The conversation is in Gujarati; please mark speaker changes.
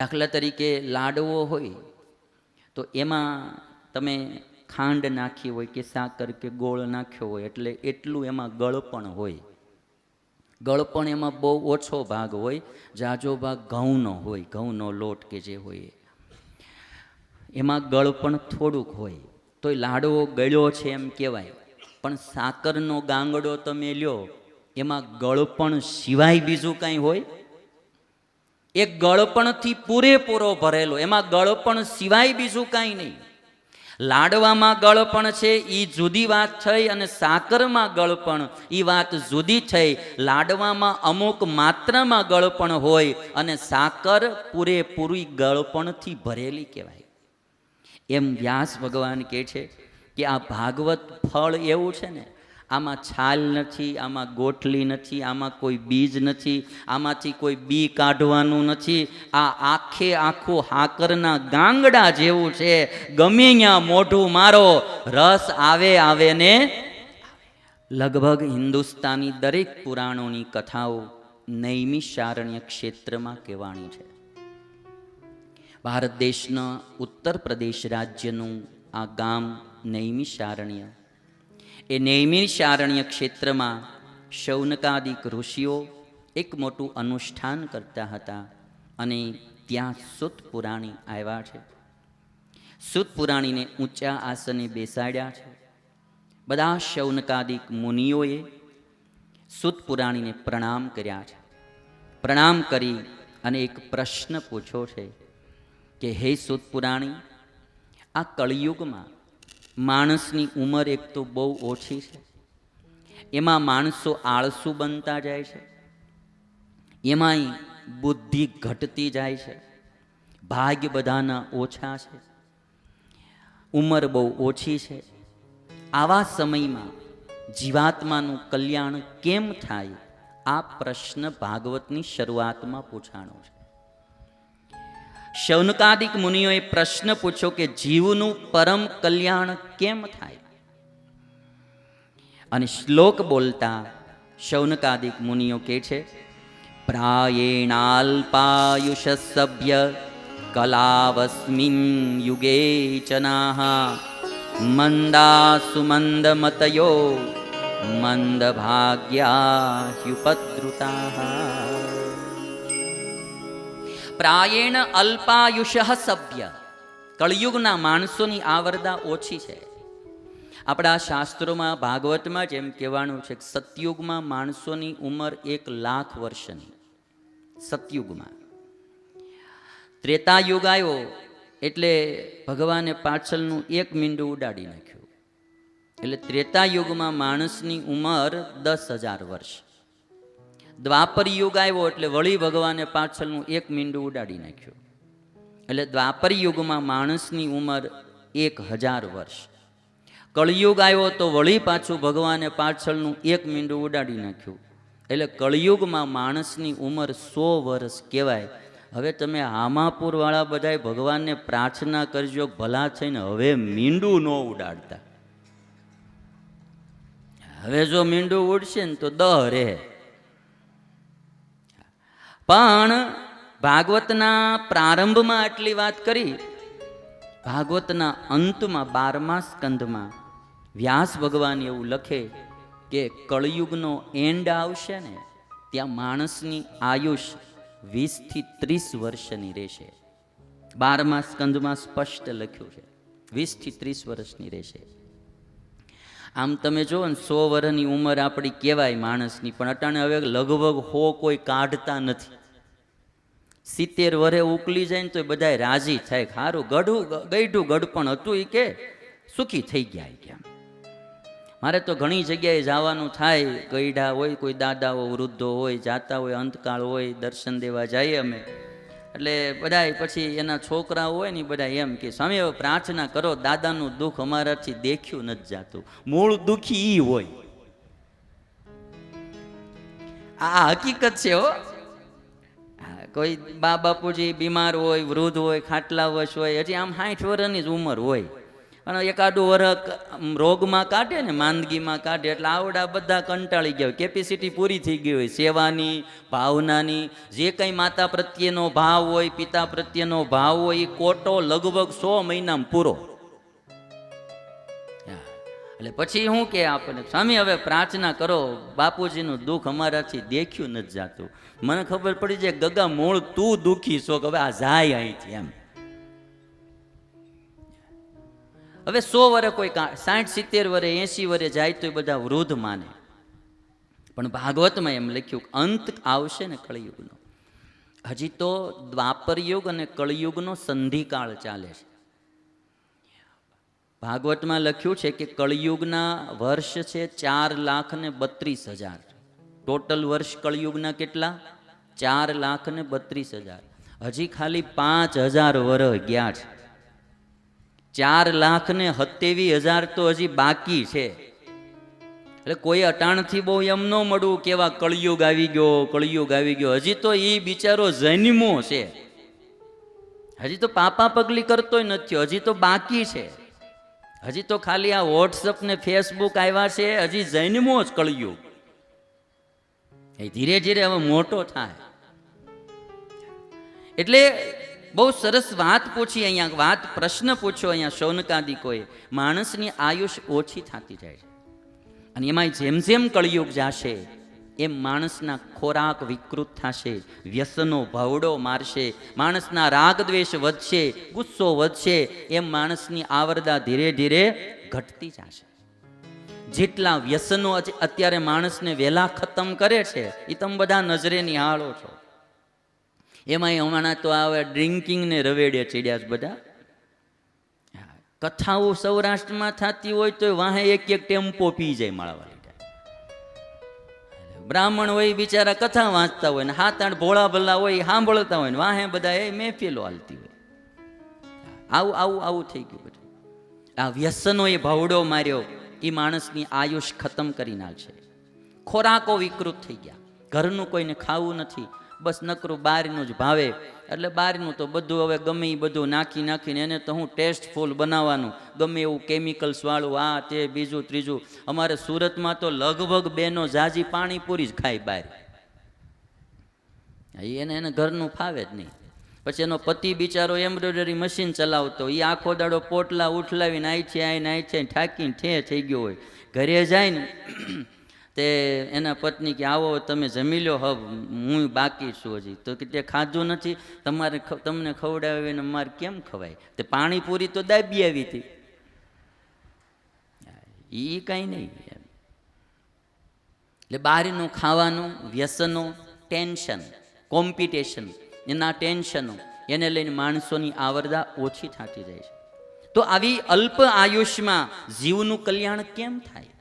Speaker 1: દાખલા તરીકે લાડવો હોય, તો એમાં તમે ખાંડ નાખી હોય કે સાકર કે ગોળ નાખ્યો હોય, એટલે એટલું એમાં ગળપણ હોય. ગળપણ એમાં બહુ ઓછો ભાગ હોય, જાજો ભાગ ઘઉંનો હોય, ઘઉંનો લોટ કે જે હોય. એ. એમાં ગળપણ થોડુંક હોય, તોય લાડવો ગળ્યો છે એમ કહેવાય. પણ સાકરનો ગાંગડો તમે લ્યો, એમાં ગળપણ સિવાય બીજું કાંઈ હોય? એક ગળપણથી પૂરેપૂરો ભરેલો. એમાં ગળપણ સિવાય બીજું કાંઈ નહીં. લાડવામાં ગળપણ છે એ જુદી વાત થઈ અને સાકરમાં ગળપણ એ વાત જુદી થઈ. લાડવામાં અમુક માત્રામાં ગળપણ હોય અને સાકર પૂરેપૂરી ગળપણથી ભરેલી કહેવાય. એમ વ્યાસ ભગવાન કહે છે કે આ ભાગવત ફળ એવું છે ને આમાં છાલ નથી, આમાં ગોઠલી નથી, આમાં કોઈ બીજ નથી, આમાંથી કોઈ બી કાઢવાનું નથી. આ આખે આખું હાકરના ગાંગડા જેવું છે. ગમે ત્યાં મોઢું મારો, રસ આવે આવે ને? લગભગ હિન્દુસ્તાની દરેક પુરાણોની કથાઓ નૈમિષારણ્ય ક્ષેત્રમાં કહેવાણી છે. ભારત દેશના ઉત્તર પ્રદેશ રાજ્યનું આ ગામ નૈમિષારણ્ય એ નૈમિષારણ્ય ક્ષેત્રમાં શૌનકાદિક ઋષિઓ એક મોટું અનુષ્ઠાન કરતા હતા અને ત્યાં સુત પુરાણી આવ્યા છે. સુત પુરાણીને ઊંચા આસને બેસાડ્યા છે. બધા શૌનકાદિક મુનિઓએ સુત પુરાણીને પ્રણામ કર્યા છે. પ્રણામ કરી અને એક પ્રશ્ન પૂછ્યો છે કે, હે સુત પુરાણી, આ કળિયુગમાં માણસની ઉંમર એક તો બહુ ઓછી છે. એમાં માણસો આળસુ બનતા જાય છે. એમાંય બુદ્ધિ ઘટતી જાય છે. ભાગ્ય બધાના ઓછા છે. ઉંમર બહુ ઓછી છે. આવા સમયમાં જીવાત્માનું કલ્યાણ કેમ થાય? આ પ્રશ્ન ભાગવતની શરૂઆતમાં પૂછાણો છે. શૌનકાદિક મુનિઓએ પ્રશ્ન પૂછ્યો કે જીવનું પરમ કલ્યાણ કેમ થાય? અને શ્લોક બોલતા શૌનકાદિક મુનિઓ કે છે, પ્રાયેણાલ્પાયુષ સભ્ય કલાવસ્મિન યુગે ચનાહ મંદા ભાગ્યા મંદભાગ્યા પ્રાયેણ અલ્પાયુષ સભ્ય. કળિયુગના માણસોની આવરદા ઓછી છે. આપણા શાસ્ત્રોમાં ભાગવતમાં જેમ કહેવાનું છે કે સતયુગમાં માણસોની ઉંમર એક લાખ વર્ષની. સતયુગમાં. ત્રેતાયુગ આવ્યો એટલે ભગવાને પાછળનું એક મીંડું ઉડાડી નાખ્યું. એટલે ત્રેતાયુગમાં માણસની ઉંમર દસ હજાર વર્ષ. દ્વાપર યુગ આવ્યો એટલે વળી ભગવાને પાછળનું એક મીંડું ઉડાડી નાખ્યું. એટલે દ્વાપર યુગમાં માણસની ઉંમર એક હજાર વર્ષ. કળિયુગ આવ્યો તો વળી પાછું ભગવાને પાછળનું એક મીંડું ઉડાડી નાખ્યું. એટલે કળિયુગમાં માણસની ઉંમર સો વર્ષ કહેવાય. હવે તમે આમાપુરવાળા બધાએ ભગવાનને પ્રાર્થના કરજો, ભલા થઈને હવે મીંડું ન ઉડાડતા. હવે જો મીંડું ઉડશે ને તો દહ રહે. પણ ભાગવતના પ્રારંભમાં આટલી વાત કરી. ભાગવતના અંતમાં, બારમા સ્કંદમાં વ્યાસ ભગવાન એવું લખે કે કળયુગનો એન્ડ આવશે ને, ત્યાં માણસની આયુષ વીસથી ત્રીસ વર્ષની રહેશે. બારમા સ્કંદમાં સ્પષ્ટ લખ્યું છે, વીસથી ત્રીસ વર્ષની રહેશે. આમ તમે જુઓ સો વર્ષની ઉંમર આપણી કહેવાય માણસની, પણ અટાણે હવે લગભગ હો કોઈ કાઢતા નથી. સિત્તેર વરે ઉકલી જાય ને તો બધા રાજી થાય. સારું ગઢું ગઈઢું ગઢપણ હતું એ કે સુખી થઈ ગયા ઈ કે મારે તો ઘણી જગ્યાએ જવાનું થાય. ગઈઢા હોય કોઈ દાદાઓ વૃદ્ધો હોય જાતા હોય અંતકાળ હોય દર્શન દેવા જઈએ અમે. એટલે બધાય પછી એના છોકરાઓ હોય ને બધા એમ કે સ્વામી હવે પ્રાર્થના કરો દાદાનું દુઃખ અમારાથી દેખ્યું નથી જાતું. મૂળ દુઃખી ઈ હોય. આ હકીકત છે હા, કોઈ બા બાપુજી બીમાર હોય, વૃદ્ધ હોય ખાટલા વશ હોય, હજી આમ સાઠ વર્ષની જ ઉંમર હોય. અને એકાદું વર્ષ રોગમાં કાઢે ને, માંદગીમાં કાઢે, એટલે આવડા બધા કંટાળી ગયા હોય. કેપેસિટી પૂરી થઈ ગઈ હોય, સેવાની, ભાવનાની. જે કંઈ માતા પ્રત્યેનો ભાવ હોય, પિતા પ્રત્યેનો ભાવ હોય, એ કોટો લગભગ સો મહિનામાં પૂરો. એટલે પછી શું કે આપણને, સ્વામી, હવે પ્રાર્થના કરો, બાપુજીનું દુઃખ અમારાથી દેખ્યું નથી જાતું. મને ખબર પડી છે ગગા, મૂળ તું દુઃખી છો હવે આ જાય અહીંથી એમ. હવે સો વરે કોઈ સાઠ, સિત્તેર વરે, એસી વરે જાય તો એ બધા વૃદ્ધ માને. પણ ભાગવતમાં એમ લખ્યું કે, અંત આવશે ને કળિયુગનો. હજી તો દ્વાપર યુગ અને કળિયુગનો સંધિકાળ ચાલે છે. ભાગવતમાં લખ્યું છે કે કળિયુગના વર્ષ છે ચાર લાખ ને બત્રીસ હજાર. ટોટલ વર્ષ કળિયુગના કેટલા? ચાર લાખ ને બત્રીસ હજાર. હજી ખાલી પાંચ હજાર વર્ષ ગયા છે. ચાર લાખ ને સત્યાવી હજાર તો હજી બાકી છે. એટલે કોઈ અટાણથી બહુ એમ ન મળવું કેવા કળિયુગ આવી ગયો, કળિયુગ આવી ગયો. હજી તો એ બિચારો જન્મો છે. હજી તો પાપા પગલી કરતોય નથી હજી તો બાકી છે. હજી તો ખાલી આ વોટ્સઅપ ને ફેસબુક આવ્યા છે, હજી જૈનમો જ કળિયુગ. એ ધીરે ધીરે હવે મોટો થાય. એટલે બહુ સરસ વાત પૂછી અહીંયા, વાત, પ્રશ્ન પૂછ્યો અહીંયા શૌનકાદિકોએ. માણસની આયુષ ઓછી થતી જાય છે. અને એમાં જેમ જેમ કળિયુગ જાશે એમ માણસના ખોરાક વિકૃત થશે, વ્યસનો, ભવડો મારશે, માણસના રાગ દ્વેષ વધશે, ગુસ્સો વધશે એમ માણસની આવરદા ધીરે ધીરે ઘટતી જશે. જેટલા વ્યસનો અત્યારે માણસને વહેલા ખતમ કરે છે એ તમે બધા નજરે નિહાળો છો. એમાંય હમણાં તો આવે ડ્રિંકિંગ ને રવેડે ચડ્યા છે બધા. કથાઓ સૌરાષ્ટ્રમાં થતી હોય તો વાહે એક એક ટેમ્પો પી જાય માળાવાળી. બ્રાહ્મણ હોય, બિચારા કથા વાંચતા હોય ને હાથ આઠ ભોળા ભલા હોય, સાંભળતા હોય ને, વાહે બધા એ મહેફિલો હાલતી હોય. આવું આવું આવું થઈ ગયું બધું. આ વ્યસનોએ ભાવડો માર્યો એ માણસની આયુષ ખતમ કરી નાખશે. ખોરાકો વિકૃત થઈ ગયા. ઘરનું કોઈને ખાવું નથી. બસ નકરું બહારનું જ ભાવે. એટલે બહારનું તો બધું હવે ગમે એ બધું નાખી નાખીને એને તો હું ટેસ્ટફુલ બનાવવાનું. ગમે એવું કેમિકલ્સવાળું આ તે, બીજું, ત્રીજું. અમારે સુરતમાં તો લગભગ બેનો ઝાઝી પાણીપુરી જ ખાય બહાર એને એને ઘરનું ફાવે જ નહીં. પછી એનો પતિ બિચારો એમ્બ્રોઇડરી મશીન ચલાવતો એ આખો દાડો પોટલા ઉઠલાવીને આઈ છે આઈને આઈ છે ઠાકીને ઠે થઈ ગયો હોય. ઘરે જાય ને તે એના પત્ની કે, આવો, તમે જમી લો, હવ, હું બાકી છું હજી. તો કે, તે ખાધું નથી, તમારે તમને તમને ખવડાવીને મારે કેમ ખવાય? તે પાણીપુરી તો દાબી આવી હતી. એ કાંઈ નહીં. એટલે બહારનું ખાવાનું વ્યસનો ટેન્શન, કોમ્પિટિશન, એના ટેન્શનો, એને લઈને માણસોની આવરદા ઓછી થતી જાય છે. તો આવી અલ્પ આયુષ્યમાં જીવનું કલ્યાણ કેમ થાય?